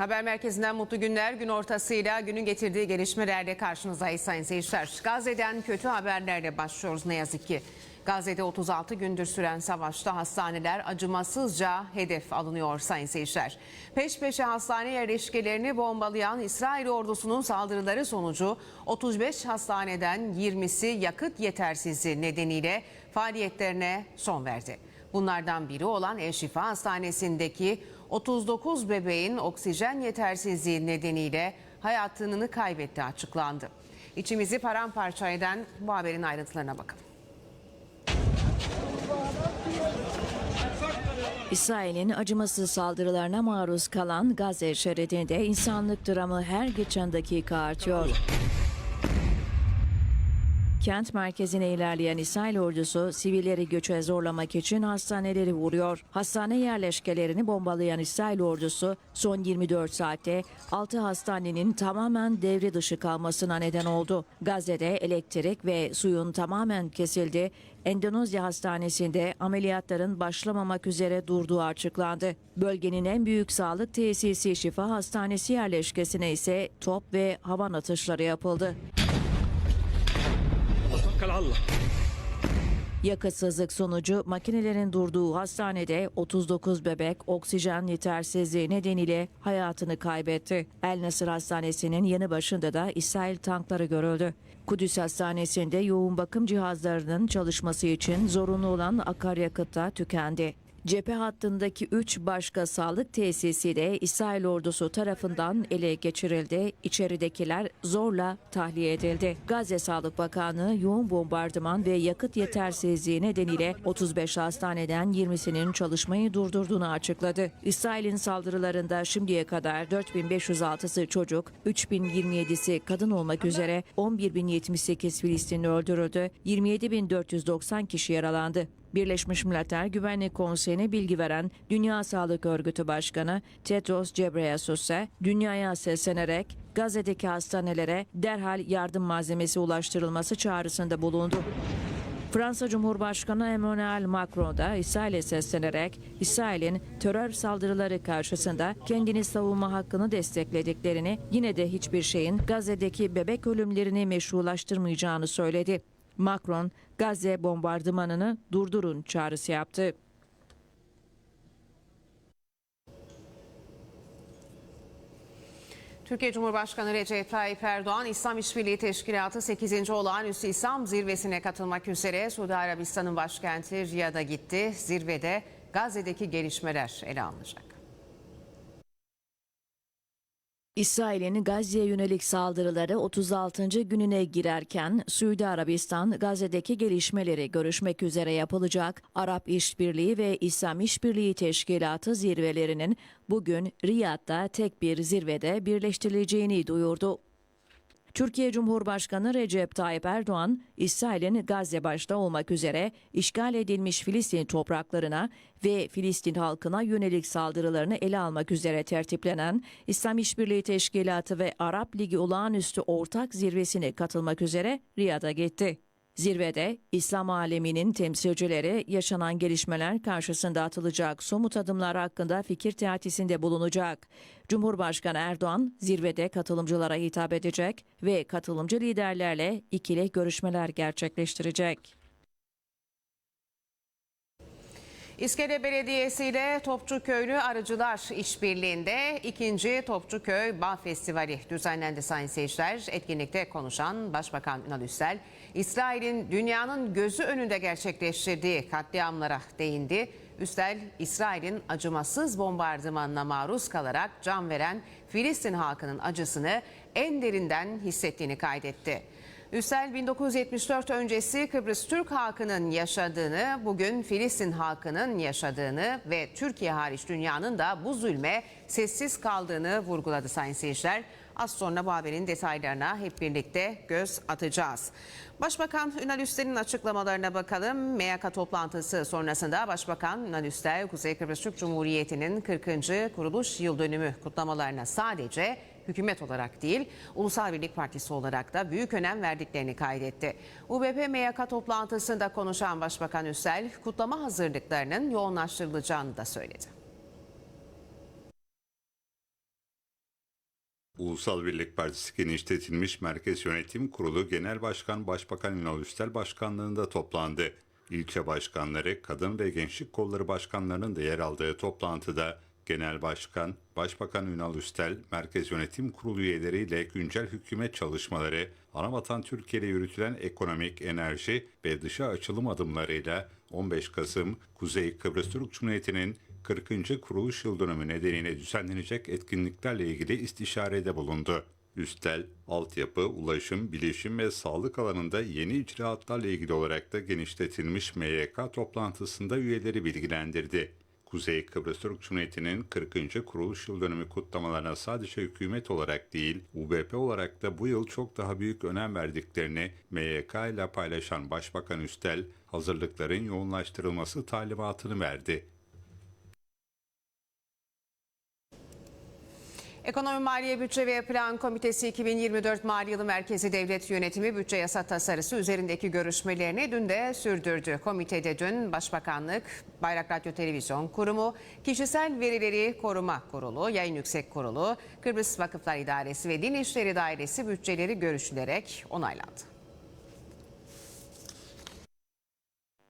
Haber merkezinden mutlu günler. Gün ortasıyla günün getirdiği gelişmelerle karşınızdayız sayın seyirciler. Gazze'den kötü haberlerle başlıyoruz ne yazık ki. Gazze'de 36 gündür süren savaşta hastaneler acımasızca hedef alınıyor sayın seyirciler. Peş peşe hastane yerleşkelerini bombalayan İsrail ordusunun saldırıları sonucu 35 hastaneden 20'si yakıt yetersizliği nedeniyle faaliyetlerine son verdi. Bunlardan biri olan El Şifa Hastanesi'ndeki 39 bebeğin oksijen yetersizliği nedeniyle hayatını kaybetti açıklandı. İçimizi paramparça eden bu haberin ayrıntılarına bakalım. İsrail'in acımasız saldırılarına maruz kalan Gazze şeridinde insanlık dramı her geçen dakika artıyor. Kent merkezine ilerleyen İsrail ordusu sivilleri göçe zorlamak için hastaneleri vuruyor. Hastane yerleşkelerini bombalayan İsrail ordusu son 24 saatte 6 hastanenin tamamen devre dışı kalmasına neden oldu. Gazze'de elektrik ve suyun tamamen kesildi. Endonezya hastanesinde ameliyatların başlamamak üzere durduğu açıklandı. Bölgenin en büyük sağlık tesisi Şifa Hastanesi yerleşkesine ise top ve havan atışları yapıldı. Yakıtsızlık sonucu makinelerin durduğu hastanede 39 bebek oksijen yetersizliği nedeniyle hayatını kaybetti. El Nasır Hastanesi'nin yanı başında da İsrail tankları görüldü. Kudüs Hastanesi'nde yoğun bakım cihazlarının çalışması için zorunlu olan akaryakıt da tükendi. Cephe hattındaki 3 başka sağlık tesisi de İsrail ordusu tarafından ele geçirildi. İçeridekiler zorla tahliye edildi. Gazze Sağlık Bakanlığı yoğun bombardıman ve yakıt yetersizliği nedeniyle 35 hastaneden 20'sinin çalışmayı durdurduğunu açıkladı. İsrail'in saldırılarında şimdiye kadar 4506'sı çocuk, 3027'si kadın olmak üzere 11078 Filistinli öldürüldü. 27490 kişi yaralandı. Birleşmiş Milletler Güvenlik Konseyi'ne bilgi veren Dünya Sağlık Örgütü Başkanı Tedros Ghebreyesus dünyaya seslenerek Gazze'deki hastanelere derhal yardım malzemesi ulaştırılması çağrısında bulundu. Fransa Cumhurbaşkanı Emmanuel Macron da İsrail'e seslenerek İsrail'in terör saldırıları karşısında kendini savunma hakkını desteklediklerini yine de hiçbir şeyin Gazze'deki bebek ölümlerini meşrulaştırmayacağını söyledi. Macron, Gazze bombardımanını durdurun çağrısı yaptı. Türkiye Cumhurbaşkanı Recep Tayyip Erdoğan, İslam İşbirliği Teşkilatı 8. Olağanüstü İslam Zirvesi'ne katılmak üzere Suudi Arabistan'ın başkenti Riyad'a gitti. Zirvede Gazze'deki gelişmeler ele alınacak. İsrail'in Gazze'ye yönelik saldırıları 36. gününe girerken Suudi Arabistan Gazze'deki gelişmeleri görüşmek üzere yapılacak Arap İşbirliği ve İslam İşbirliği Teşkilatı zirvelerinin bugün Riyad'da tek bir zirvede birleştirileceğini duyurdu. Türkiye Cumhurbaşkanı Recep Tayyip Erdoğan, İsrail'in Gazze başta olmak üzere işgal edilmiş Filistin topraklarına ve Filistin halkına yönelik saldırılarını ele almak üzere tertiplenen İslam İşbirliği Teşkilatı ve Arap Ligi Olağanüstü Ortak Zirvesi'ne katılmak üzere Riyad'a gitti. Zirvede İslam aleminin temsilcileri yaşanan gelişmeler karşısında atılacak somut adımlar hakkında fikir teatisinde bulunacak. Cumhurbaşkanı Erdoğan zirvede katılımcılara hitap edecek ve katılımcı liderlerle ikili görüşmeler gerçekleştirecek. İskele Belediyesi ile Topçuköylü Arıcılar İşbirliği'nde ikinci Topçuköy Bağ Festivali düzenlendi sayın seyirciler. Etkinlikte konuşan Başbakan Ünal Üstel, İsrail'in dünyanın gözü önünde gerçekleştirdiği katliamlara değindi. Üstel, İsrail'in acımasız bombardımanına maruz kalarak can veren Filistin halkının acısını en derinden hissettiğini kaydetti. Üstel 1974 öncesi Kıbrıs Türk halkının yaşadığını, bugün Filistin halkının yaşadığını ve Türkiye hariç dünyanın da bu zulme sessiz kaldığını vurguladı sayın seyirciler. Az sonra bu haberin detaylarına hep birlikte göz atacağız. Başbakan Ünal Üstel'in açıklamalarına bakalım. MYK toplantısı sonrasında Başbakan Ünal Üstel, Kuzey Kıbrıs Türk Cumhuriyeti'nin 40. kuruluş yıl dönümü kutlamalarına sadece hükümet olarak değil, Ulusal Birlik Partisi olarak da büyük önem verdiklerini kaydetti. UBP MYK toplantısında konuşan Başbakan Üstel, kutlama hazırlıklarının yoğunlaştırılacağını da söyledi. Ulusal Birlik Partisi genişletilmiş Merkez Yönetim Kurulu Genel Başkan Başbakan Ünal Üstel Başkanlığında toplandı. İlçe başkanları, kadın ve gençlik kolları başkanlarının da yer aldığı toplantıda Genel Başkan, Başbakan Ünal Üstel, Merkez Yönetim Kurulu üyeleriyle güncel hükümet çalışmaları, Anavatan Türkiye'de yürütülen ekonomik, enerji ve dışa açılım adımlarıyla 15 Kasım Kuzey Kıbrıs Türk Cumhuriyeti'nin 40. kuruluş yıl dönümü nedeniyle düzenlenecek etkinliklerle ilgili istişarede bulundu. Üstel, altyapı, ulaşım, bilişim ve sağlık alanında yeni icraatlarla ilgili olarak da genişletilmiş MYK toplantısında üyeleri bilgilendirdi. Kuzey Kıbrıs Türk Cumhuriyeti'nin 40. kuruluş yıl dönümü kutlamalarına sadece hükümet olarak değil, UBP olarak da bu yıl çok daha büyük önem verdiklerini MYK ile paylaşan Başbakan Üstel, hazırlıkların yoğunlaştırılması talimatını verdi. Ekonomi Maliye Bütçe ve Plan Komitesi 2024 Mali Yılı Merkezi Devlet Yönetimi Bütçe Yasa Tasarısı üzerindeki görüşmelerini dün de sürdürdü. Komitede dün Başbakanlık, Bayrak Radyo Televizyon Kurumu, Kişisel Verileri Koruma Kurulu, Yayın Yüksek Kurulu, Kıbrıs Vakıflar İdaresi ve Din İşleri Dairesi bütçeleri görüşülerek onaylandı.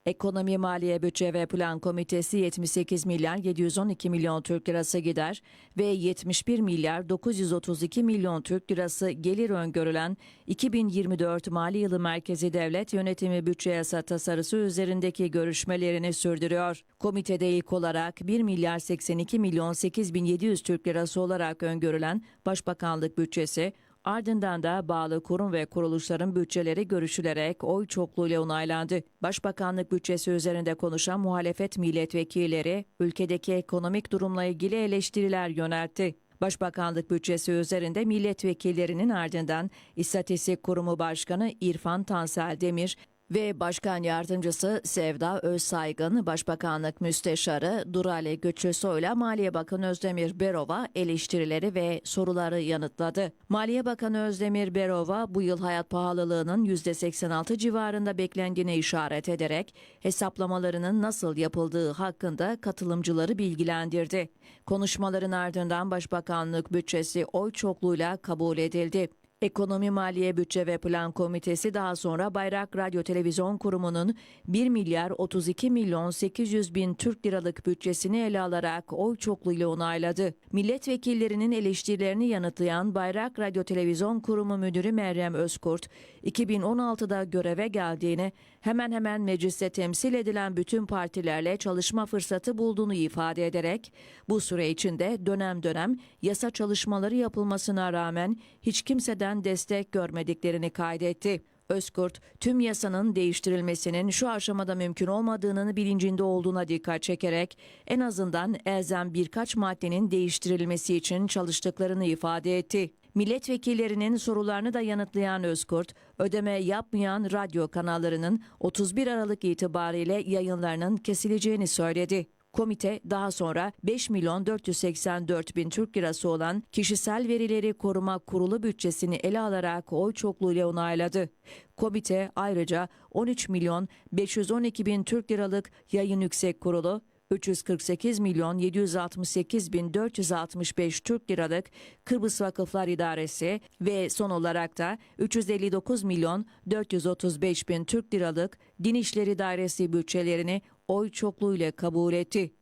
Ekonomi Maliye Bütçe ve Plan Komitesi 78 milyar 712 milyon Türk lirası gider ve 71 milyar 932 milyon Türk lirası gelir öngörülen 2024 Mali Yılı Merkezi Devlet Yönetimi Bütçe Yasa Tasarısı üzerindeki görüşmelerini sürdürüyor. Komitede ilk olarak 1 milyar 82 milyon 8700 Türk lirası olarak öngörülen Başbakanlık bütçesi Ardından da bağlı kurum ve kuruluşların bütçeleri görüşülerek oy çokluğuyla onaylandı. Başbakanlık bütçesi üzerinde konuşan muhalefet milletvekilleri ülkedeki ekonomik durumla ilgili eleştiriler yöneltti. Başbakanlık bütçesi üzerinde milletvekillerinin ardından İstatistik Kurumu Başkanı İrfan Tansel Demir ve Başkan Yardımcısı Sevda Özsaygın, Başbakanlık Müsteşarı Durale Göçüsoy'la Maliye Bakanı Özdemir Berova eleştirileri ve soruları yanıtladı. Maliye Bakanı Özdemir Berova bu yıl hayat pahalılığının %86 civarında beklendiğine işaret ederek hesaplamalarının nasıl yapıldığı hakkında katılımcıları bilgilendirdi. Konuşmaların ardından Başbakanlık bütçesi oy çokluğuyla kabul edildi. Ekonomi Maliye Bütçe ve Plan Komitesi daha sonra Bayrak Radyo Televizyon Kurumu'nun 1 milyar 32 milyon 800 bin Türk liralık bütçesini ele alarak oy çokluğuyla onayladı. Milletvekillerinin eleştirilerini yanıtlayan Bayrak Radyo Televizyon Kurumu Müdürü Meryem Özkurt, 2016'da göreve geldiğini, hemen hemen mecliste temsil edilen bütün partilerle çalışma fırsatı bulduğunu ifade ederek, bu süre içinde dönem dönem yasa çalışmaları yapılmasına rağmen hiç kimseden destek görmediklerini kaydetti. Özkurt, tüm yasanın değiştirilmesinin şu aşamada mümkün olmadığının bilincinde olduğuna dikkat çekerek en azından elzem birkaç maddenin değiştirilmesi için çalıştıklarını ifade etti. Milletvekillerinin sorularını da yanıtlayan Özkurt, ödeme yapmayan radyo kanallarının 31 Aralık itibariyle yayınlarının kesileceğini söyledi. Komite daha sonra 5 milyon 484 bin Türk lirası olan kişisel verileri koruma kurulu bütçesini ele alarak oy çokluğuyla onayladı. Komite ayrıca 13 milyon 512 bin Türk liralık yayın yüksek kurulu, 348 milyon 768 bin 465 Türk liralık Kıbrıs Vakıflar İdaresi ve son olarak da 359 milyon 435 bin Türk liralık Din İşleri Dairesi bütçelerini oy çokluğuyla kabul etti.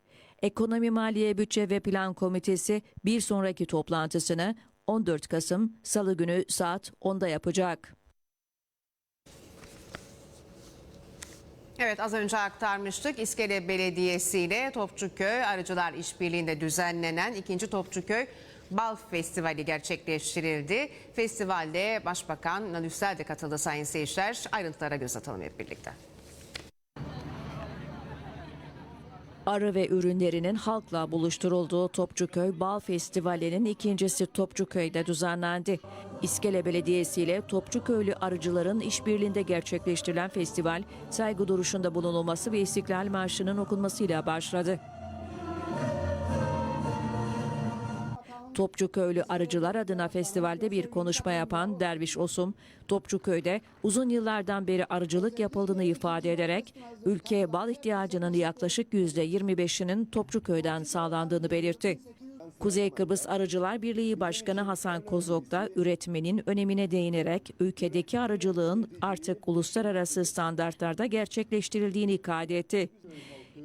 Ekonomi Maliye Bütçe ve Plan Komitesi bir sonraki toplantısını 14 Kasım Salı günü saat 10'da yapacak. Evet az önce aktarmıştık. İskele Belediyesi ile Topçuköy Arıcılar İşbirliği'nde düzenlenen 2. Topçuköy Bal Festivali gerçekleştirildi. Festivalde Başbakan Nalüsel de katıldı sayın seyirciler. Ayrıntılara göz atalım hep birlikte. Arı ve ürünlerinin halkla buluşturulduğu Topçuköy Bal Festivali'nin ikincisi Topçuköy'de düzenlendi. İskele Belediyesi ile Topçuköylü arıcıların işbirliğinde gerçekleştirilen festival, saygı duruşunda bulunulması ve İstiklal Marşı'nın okunmasıyla başladı. Topçuköylü arıcılar adına festivalde bir konuşma yapan Derviş Osum, Topçuköy'de uzun yıllardan beri arıcılık yapıldığını ifade ederek ülkeye bal ihtiyacının yaklaşık %25'inin Topçuköy'den sağlandığını belirtti. Kuzey Kıbrıs Arıcılar Birliği Başkanı Hasan Kozok da üretmenin önemine değinerek ülkedeki arıcılığın artık uluslararası standartlarda gerçekleştirildiğini ifade etti.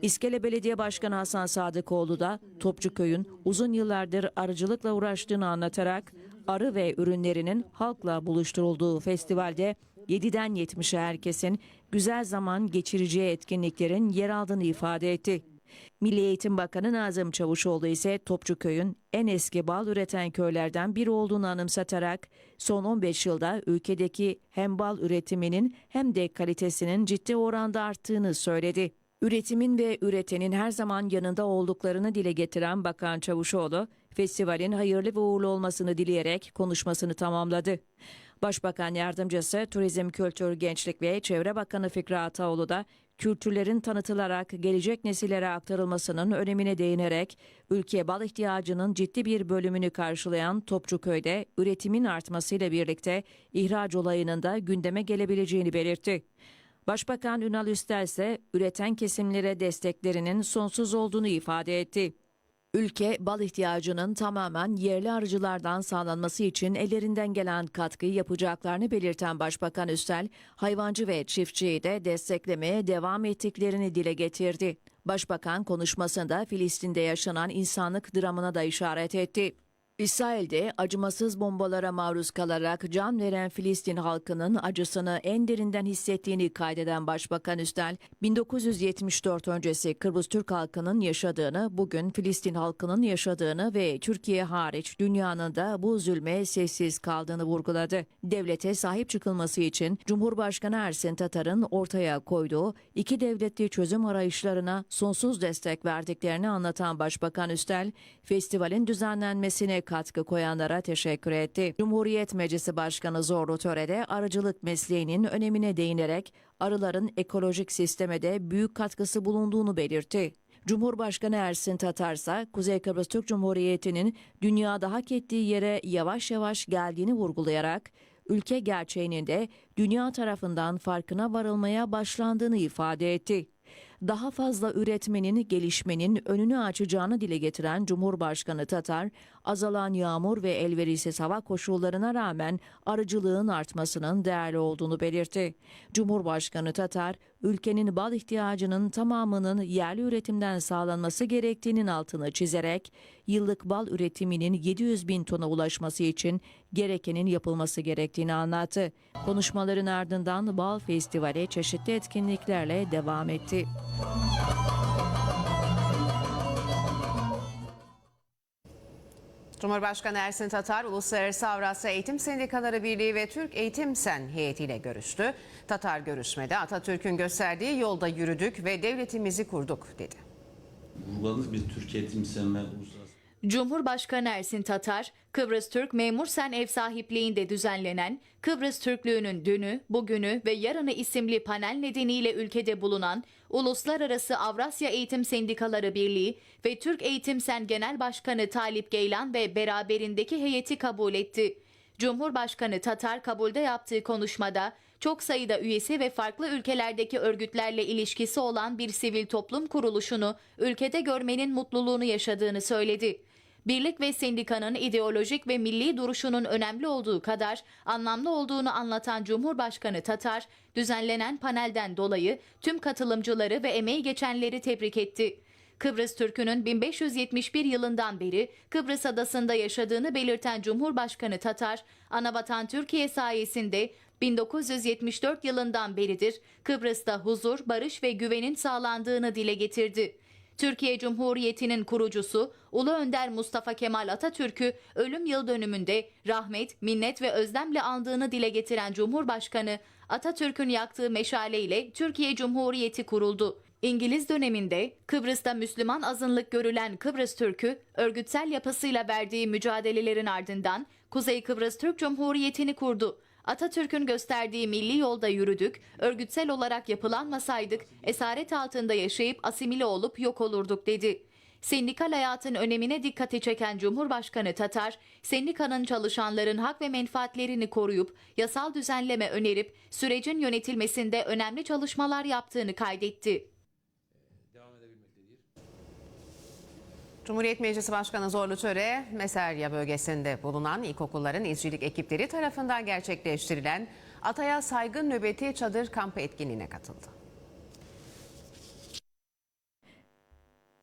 İskele Belediye Başkanı Hasan Sadıkoğlu da Topçuköy'ün uzun yıllardır arıcılıkla uğraştığını anlatarak arı ve ürünlerinin halkla buluşturulduğu festivalde 7'den 70'e herkesin güzel zaman geçireceği etkinliklerin yer aldığını ifade etti. Milli Eğitim Bakanı Nazım Çavuşoğlu ise Topçuköy'ün en eski bal üreten köylerden biri olduğunu anımsatarak son 15 yılda ülkedeki hem bal üretiminin hem de kalitesinin ciddi oranda arttığını söyledi. Üretimin ve üretenin her zaman yanında olduklarını dile getiren Bakan Çavuşoğlu, festivalin hayırlı ve uğurlu olmasını dileyerek konuşmasını tamamladı. Başbakan Yardımcısı Turizm, Kültür, Gençlik ve Çevre Bakanı Fikri Ataoğlu da kültürlerin tanıtılarak gelecek nesillere aktarılmasının önemine değinerek ülke bal ihtiyacının ciddi bir bölümünü karşılayan Topçuköy'de üretimin artmasıyla birlikte ihraç olayının da gündeme gelebileceğini belirtti. Başbakan Ünal Üstel ise üreten kesimlere desteklerinin sonsuz olduğunu ifade etti. Ülke bal ihtiyacının tamamen yerli arıcılardan sağlanması için ellerinden gelen katkıyı yapacaklarını belirten Başbakan Üstel, hayvancı ve çiftçiyi de desteklemeye devam ettiklerini dile getirdi. Başbakan konuşmasında Filistin'de yaşanan insanlık dramına da işaret etti. İsrail'de acımasız bombalara maruz kalarak can veren Filistin halkının acısını en derinden hissettiğini kaydeden Başbakan Üstel, 1974 öncesi Kıbrıs Türk halkının yaşadığını, bugün Filistin halkının yaşadığını ve Türkiye hariç dünyanın da bu zulme sessiz kaldığını vurguladı. Devlete sahip çıkılması için Cumhurbaşkanı Ersin Tatar'ın ortaya koyduğu iki devletli çözüm arayışlarına sonsuz destek verdiklerini anlatan Başbakan Üstel, festivalin düzenlenmesine katkı koyanlara teşekkür etti. Cumhuriyet Meclisi Başkanı Zorlu Töre'de arıcılık mesleğinin önemine değinerek arıların ekolojik sisteme de büyük katkısı bulunduğunu belirtti. Cumhurbaşkanı Ersin Tatar ise Kuzey Kıbrıs Türk Cumhuriyeti'nin dünyada hak ettiği yere yavaş yavaş geldiğini vurgulayarak ülke gerçeğinin de dünya tarafından farkına varılmaya başlandığını ifade etti daha fazla üretmenin, gelişmenin önünü açacağını dile getiren Cumhurbaşkanı Tatar, azalan yağmur ve elverişsiz hava koşullarına rağmen arıcılığın artmasının değerli olduğunu belirtti. Cumhurbaşkanı Tatar, ülkenin bal ihtiyacının tamamının yerli üretimden sağlanması gerektiğinin altını çizerek, yıllık bal üretiminin 700 bin tona ulaşması için gerekenin yapılması gerektiğini anlattı. Konuşmaların ardından Bal Festivali çeşitli etkinliklerle devam etti. Cumhurbaşkanı Ersin Tatar, Uluslararası Avrasya Eğitim Sendikaları Birliği ve Türk Eğitim Sen heyetiyle görüştü. Tatar görüşmede Atatürk'ün gösterdiği yolda yürüdük ve devletimizi kurduk dedi. Vurguladınız biz Türkiye Eğitim Sen Uluslararası Cumhurbaşkanı Ersin Tatar, Kıbrıs Türk Memur Sen ev sahipliğinde düzenlenen Kıbrıs Türklüğünün Dünü, Bugünü ve Yarını isimli panel nedeniyle ülkede bulunan Uluslararası Avrasya Eğitim Sendikaları Birliği ve Türk Eğitim Sen Genel Başkanı Talip Geylan ve beraberindeki heyeti kabul etti. Cumhurbaşkanı Tatar kabulde yaptığı konuşmada çok sayıda üyesi ve farklı ülkelerdeki örgütlerle ilişkisi olan bir sivil toplum kuruluşunu ülkede görmenin mutluluğunu yaşadığını söyledi. Birlik ve sendikanın ideolojik ve milli duruşunun önemli olduğu kadar anlamlı olduğunu anlatan Cumhurbaşkanı Tatar, düzenlenen panelden dolayı tüm katılımcıları ve emeği geçenleri tebrik etti. Kıbrıs Türk'ünün 1571 yılından beri Kıbrıs adasında yaşadığını belirten Cumhurbaşkanı Tatar, Anavatan Türkiye sayesinde 1974 yılından beridir Kıbrıs'ta huzur, barış ve güvenin sağlandığını dile getirdi. Türkiye Cumhuriyeti'nin kurucusu Ulu Önder Mustafa Kemal Atatürk'ü ölüm yıl dönümünde rahmet, minnet ve özlemle andığını dile getiren Cumhurbaşkanı Atatürk'ün yaktığı meşaleyle Türkiye Cumhuriyeti kuruldu. İngiliz döneminde Kıbrıs'ta Müslüman azınlık görülen Kıbrıs Türk'ü örgütsel yapısıyla verdiği mücadelelerin ardından Kuzey Kıbrıs Türk Cumhuriyeti'ni kurdu. Atatürk'ün gösterdiği milli yolda yürüdük, örgütsel olarak yapılanmasaydık esaret altında yaşayıp asimile olup yok olurduk dedi. Sendikal hayatın önemine dikkati çeken Cumhurbaşkanı Tatar, sendikanın çalışanların hak ve menfaatlerini koruyup yasal düzenleme önerip sürecin yönetilmesinde önemli çalışmalar yaptığını kaydetti. Cumhuriyet Meclisi Başkanı Zorlu Töre, Meserya bölgesinde bulunan ilkokulların izcilik ekipleri tarafından gerçekleştirilen Ataya Saygın Nöbeti Çadır Kampı etkinliğine katıldı.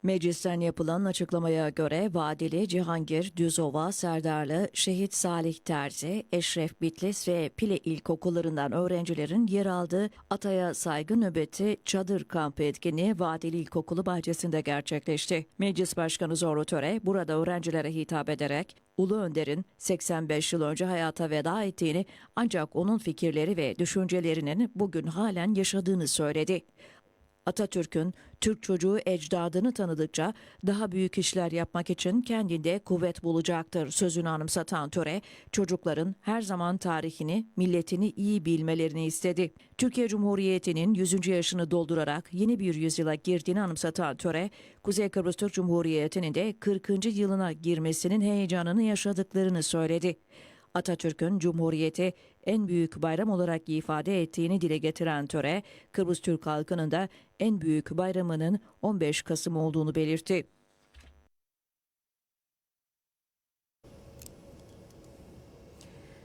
Meclisten yapılan açıklamaya göre Vadili, Cihangir, Düzova, Serdarlı, Şehit Salih Terzi, Eşref Bitlis ve Pile İlkokullarından öğrencilerin yer aldığı Ataya Saygı Nöbeti Çadır Kampı etkinliği Vadili İlkokulu bahçesinde gerçekleşti. Meclis Başkanı Zorlu Töre burada öğrencilere hitap ederek Ulu Önder'in 85 yıl önce hayata veda ettiğini ancak onun fikirleri ve düşüncelerinin bugün halen yaşadığını söyledi. Atatürk'ün Türk çocuğu ecdadını tanıdıkça daha büyük işler yapmak için kendinde kuvvet bulacaktır sözünü anımsatan töre, çocukların her zaman tarihini, milletini iyi bilmelerini istedi. Türkiye Cumhuriyeti'nin 100. yaşını doldurarak yeni bir yüzyıla girdiğini anımsatan töre, Kuzey Kıbrıs Türk Cumhuriyeti'nin de 40. yılına girmesinin heyecanını yaşadıklarını söyledi. Atatürk'ün Cumhuriyeti en büyük bayram olarak ifade ettiğini dile getiren töre, Kıbrıs Türk halkının da en büyük bayramının 15 Kasım olduğunu belirtti.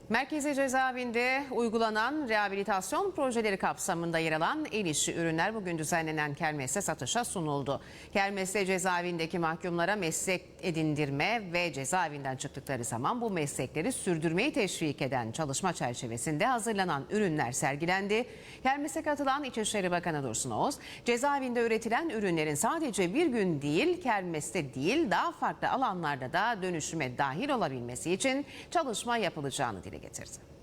Merkezi cezaevinde uygulanan rehabilitasyon projeleri kapsamında yer alan el işi ürünler bugün düzenlenen kermeste satışa sunuldu. Kermeste cezaevindeki mahkumlara meslek edindirme ve cezaevinden çıktıkları zaman bu meslekleri sürdürmeyi teşvik eden çalışma çerçevesinde hazırlanan ürünler sergilendi. Kermese katılan İçişleri Bakanı Dursun Oğuz, cezaevinde üretilen ürünlerin sadece bir gün değil, kermeste değil daha farklı alanlarda da dönüşüme dahil olabilmesi için çalışma yapılacağını dile getirdi.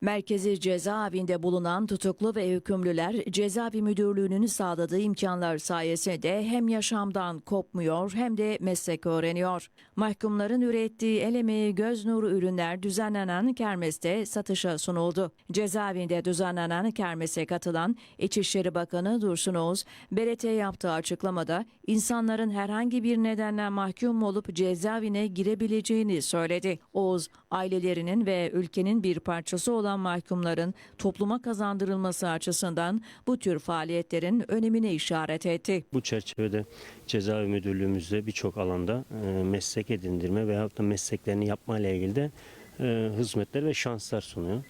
Merkezi cezaevinde bulunan tutuklu ve hükümlüler cezaevi müdürlüğünün sağladığı imkanlar sayesinde hem yaşamdan kopmuyor hem de meslek öğreniyor. Mahkumların ürettiği el emeği göz nuru ürünler düzenlenen kermeste satışa sunuldu. Cezaevinde düzenlenen kermese katılan İçişleri Bakanı Dursun Oğuz, BRT yaptığı açıklamada insanların herhangi bir nedenle mahkum olup cezaevine girebileceğini söyledi. Oğuz, ailelerinin ve ülkenin bir parçası olan mahkumların topluma kazandırılması açısından bu tür faaliyetlerin önemine işaret etti. Bu çerçevede cezaevi müdürlüğümüzde birçok alanda e, meslek edindirme veyahut da mesleklerini yapma ile ilgili de e, hizmetler ve şanslar sunuyor.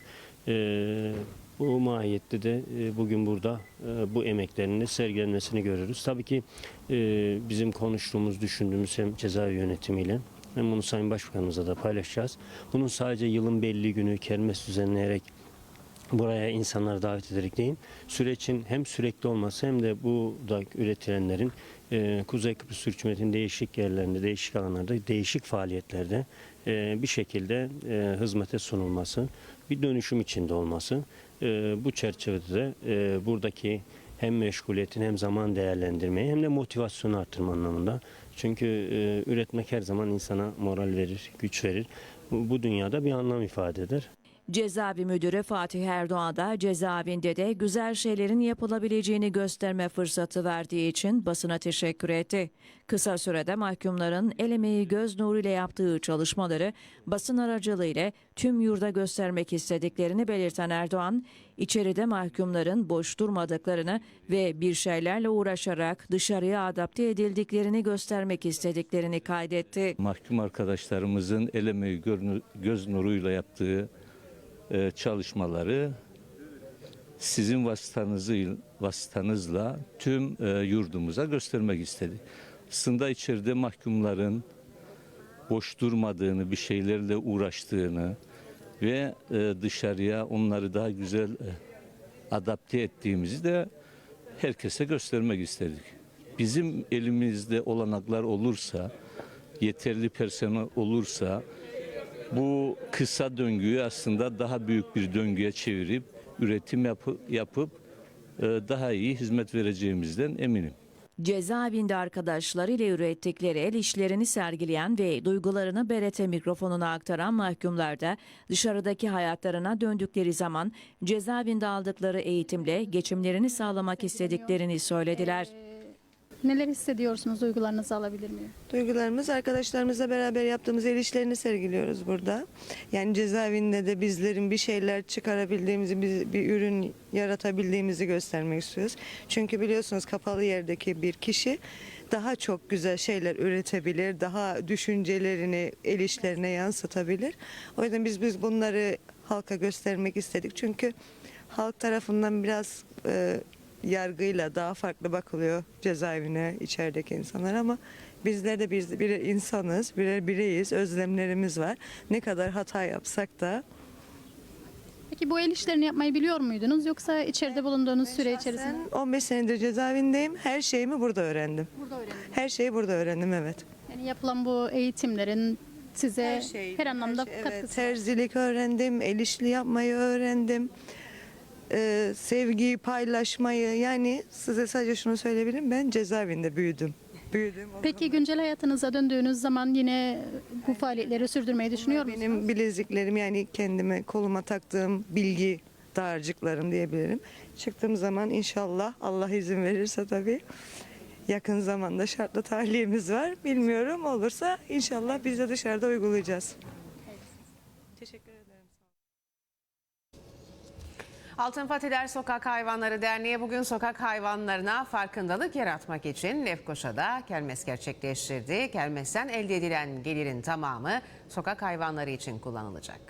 E, bu mahiyette de bugün burada bu emeklerinin sergilenmesini görürüz. Tabii ki bizim konuştuğumuz, düşündüğümüz hem cezaevi yönetimiyle hem bunu Sayın Başbakanımızla da paylaşacağız. Bunun sadece yılın belli günü kermes düzenleyerek buraya insanları davet ederek değil, sürecin hem sürekli olması hem de bu da üretilenlerin e, Kuzey Kıbrıs Türk Cumhuriyeti'nin değişik yerlerinde, değişik alanlarda, değişik faaliyetlerde e, bir şekilde e, hizmete sunulması, bir dönüşüm içinde olması. Bu çerçevede de buradaki hem meşguliyetin hem zaman değerlendirmeyi hem de motivasyonu artırma anlamında. Çünkü e, üretmek her zaman insana moral verir, güç verir. Bu, bu dünyada bir anlam ifade eder. Cezaevi Müdürü Fatih Erdoğan da cezaevinde de güzel şeylerin yapılabileceğini gösterme fırsatı verdiği için basına teşekkür etti. Kısa sürede mahkumların el emeği göz nuruyla yaptığı çalışmaları basın aracılığıyla tüm yurda göstermek istediklerini belirten Erdoğan, içeride mahkumların boş durmadıklarını ve bir şeylerle uğraşarak dışarıya adapte edildiklerini göstermek istediklerini kaydetti. mahkum arkadaşlarımızın el emeği göz nuruyla yaptığı e, çalışmaları sizin vasıtanızı, vasıtanızla tüm e, yurdumuza göstermek istedik. Aslında içeride mahkumların boş durmadığını, bir şeylerle uğraştığını ve e, dışarıya onları daha güzel e, adapte ettiğimizi de herkese göstermek istedik. Bizim elimizde olanaklar olursa, yeterli personel olursa bu kısa döngüyü aslında daha büyük bir döngüye çevirip üretim yapı- yapıp e, daha iyi hizmet vereceğimizden eminim. Cezaevinde arkadaşlarıyla ürettikleri el işlerini sergileyen ve duygularını BRT mikrofonuna aktaran mahkumlar da dışarıdaki hayatlarına döndükleri zaman cezaevinde aldıkları eğitimle geçimlerini sağlamak istediklerini söylediler. Neler hissediyorsunuz? Duygularınızı alabilir miyim? Duygularımız arkadaşlarımızla beraber yaptığımız el sergiliyoruz burada. Yani cezaevinde de bizlerin bir şeyler çıkarabildiğimizi, bir, bir ürün yaratabildiğimizi göstermek istiyoruz. Çünkü biliyorsunuz kapalı yerdeki bir kişi daha çok güzel şeyler üretebilir, daha düşüncelerini el yansıtabilir. O yüzden biz biz bunları halka göstermek istedik. Çünkü halk tarafından biraz e, yargıyla daha farklı bakılıyor cezaevine içerideki insanlar ama bizler de biz birer insanız, birer bireyiz, özlemlerimiz var. Ne kadar hata yapsak da Peki bu el işlerini yapmayı biliyor muydunuz yoksa içeride bulunduğunuz süre içerisinde? ben 15 senedir cezaevindeyim. Her şeyimi burada öğrendim. Burada öğrendiniz. Her şeyi burada öğrendim evet. Yani yapılan bu eğitimlerin size her, anlamda şey, evet, katkısı var. terzilik öğrendim, el işli yapmayı öğrendim. Ee, sevgiyi paylaşmayı yani size sadece şunu söyleyebilirim ben cezaevinde büyüdüm. Büyüdüm. Peki güncel hayatınıza döndüğünüz zaman yine bu faaliyetleri sürdürmeyi düşünüyor musunuz? Benim bileziklerim yani kendime koluma taktığım bilgi dağarcıklarım diyebilirim. Çıktığım zaman inşallah Allah izin verirse tabii yakın zamanda şartlı tahliyemiz var. Bilmiyorum olursa inşallah biz de dışarıda uygulayacağız. Teşekkür ederim. Altın Patiler Sokak Hayvanları Derneği bugün sokak hayvanlarına farkındalık yaratmak için Lefkoşa'da kermes gerçekleştirdi. Kermesten elde edilen gelirin tamamı sokak hayvanları için kullanılacak.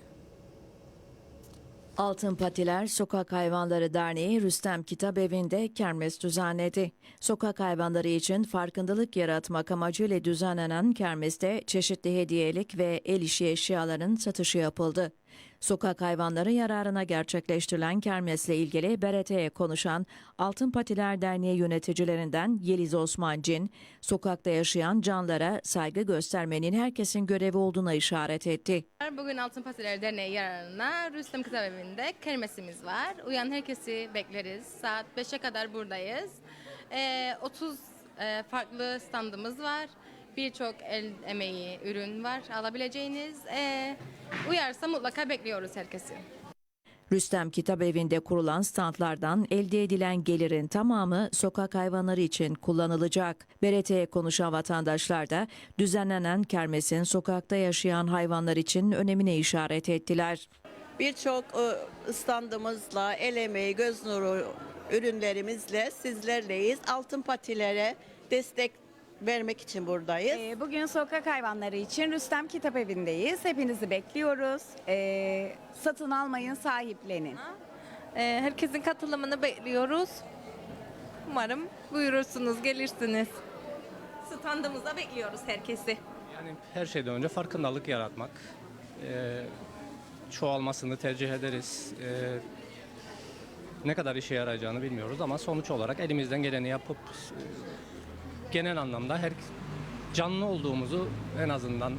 Altın Patiler Sokak Hayvanları Derneği Rüstem Kitap Evi'nde kermes düzenledi. Sokak hayvanları için farkındalık yaratmak amacıyla düzenlenen kermeste çeşitli hediyelik ve el işi eşyaların satışı yapıldı. Sokak hayvanları yararına gerçekleştirilen kermesle ilgili BRT'ye konuşan Altın Patiler Derneği yöneticilerinden Yeliz Osmancin, sokakta yaşayan canlara saygı göstermenin herkesin görevi olduğuna işaret etti. Bugün Altın Patiler Derneği yararına Rüstem Kitap Evi'nde kermesimiz var. Uyan herkesi bekleriz. Saat 5'e kadar buradayız. Ee, 30 e, farklı standımız var. Birçok el emeği ürün var alabileceğiniz. Ee, uyarsa mutlaka bekliyoruz herkesi. Rüstem Kitap Evi'nde kurulan standlardan elde edilen gelirin tamamı sokak hayvanları için kullanılacak. BRT'ye konuşan vatandaşlar da düzenlenen kermesin sokakta yaşayan hayvanlar için önemine işaret ettiler. Birçok e, standımızla, el emeği, göz nuru ürünlerimizle sizlerleyiz. Altın patilere destek vermek için buradayız. Ee, Bugün sokak hayvanları için Rüstem Kitap Evi'ndeyiz. Hepinizi bekliyoruz. Ee, satın almayın, sahiplenin. Ee, herkesin katılımını bekliyoruz. Umarım buyurursunuz, gelirsiniz. Standımıza bekliyoruz herkesi. Yani her şeyden önce farkındalık yaratmak. Ee, çoğalmasını tercih ederiz. Ee, ne kadar işe yarayacağını bilmiyoruz ama sonuç olarak elimizden geleni yapıp genel anlamda her canlı olduğumuzu en azından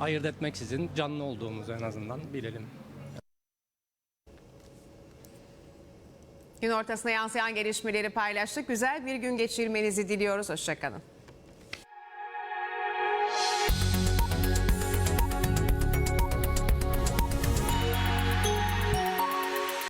ayırt etmeksizin canlı olduğumuzu en azından bilelim. Gün ortasına yansıyan gelişmeleri paylaştık. Güzel bir gün geçirmenizi diliyoruz. Hoşçakalın.